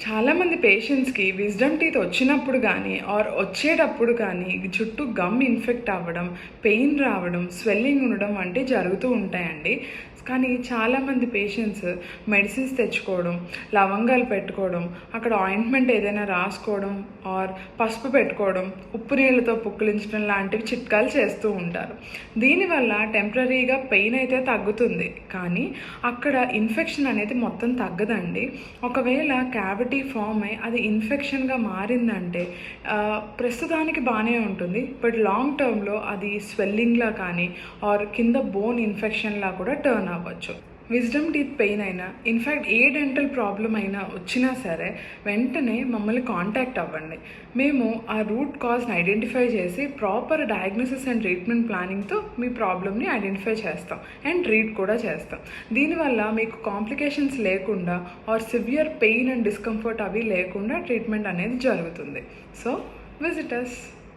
చాలామంది పేషెంట్స్కి wisdom teeth వచ్చినప్పుడు కానీ ఆర్ వచ్చేటప్పుడు కానీ చుట్టూ గమ్ ఇన్ఫెక్ట్ అవ్వడం పెయిన్ రావడం స్వెల్లింగ్ ఉండడం వంటివి జరుగుతూ ఉంటాయండి. కానీ చాలామంది పేషెంట్స్ మెడిసిన్స్ తెచ్చుకోవడం లవంగాలు పెట్టుకోవడం అక్కడ ఆయింట్మెంట్ ఏదైనా రాసుకోవడం ఆర్ పసుపు పెట్టుకోవడం ఉప్పు నీళ్ళతో పుక్కిలించడం లాంటివి చిట్కాలు చేస్తూ ఉంటారు. దీనివల్ల టెంపరీగా పెయిన్ అయితే తగ్గుతుంది. కానీ అక్కడ ఇన్ఫెక్షన్ అనేది మొత్తం తగ్గదండి. ఒకవేళ క్యావిటీ ఫామ్ అయ్యి అది ఇన్ఫెక్షన్గా మారిందంటే ప్రస్తుతానికి బాగానే ఉంటుంది. బట్ లాంగ్ టర్మ్లో అది స్వెల్లింగ్లా కానీ ఆర్ కింద బోన్ ఇన్ఫెక్షన్లా కూడా టర్న్ అవ్వచ్చు. విజ్డమ్ టీత్ పెయిన్ అయినా ఇన్ఫ్యాక్ట్ ఏ డెంటల్ ప్రాబ్లం అయినా వచ్చినా సరే వెంటనే మమ్మల్ని కాంటాక్ట్ అవ్వండి. మేము ఆ రూట్ కాజ్ని ఐడెంటిఫై చేసి ప్రాపర్ డయాగ్నోసిస్ అండ్ ట్రీట్మెంట్ ప్లానింగ్తో మీ ప్రాబ్లమ్ని ఐడెంటిఫై చేస్తాం అండ్ ట్రీట్ కూడా చేస్తాం. దీనివల్ల మీకు కాంప్లికేషన్స్ లేకుండా or severe pain and discomfort అవి లేకుండా ట్రీట్మెంట్ అనేది జరుగుతుంది. So visitors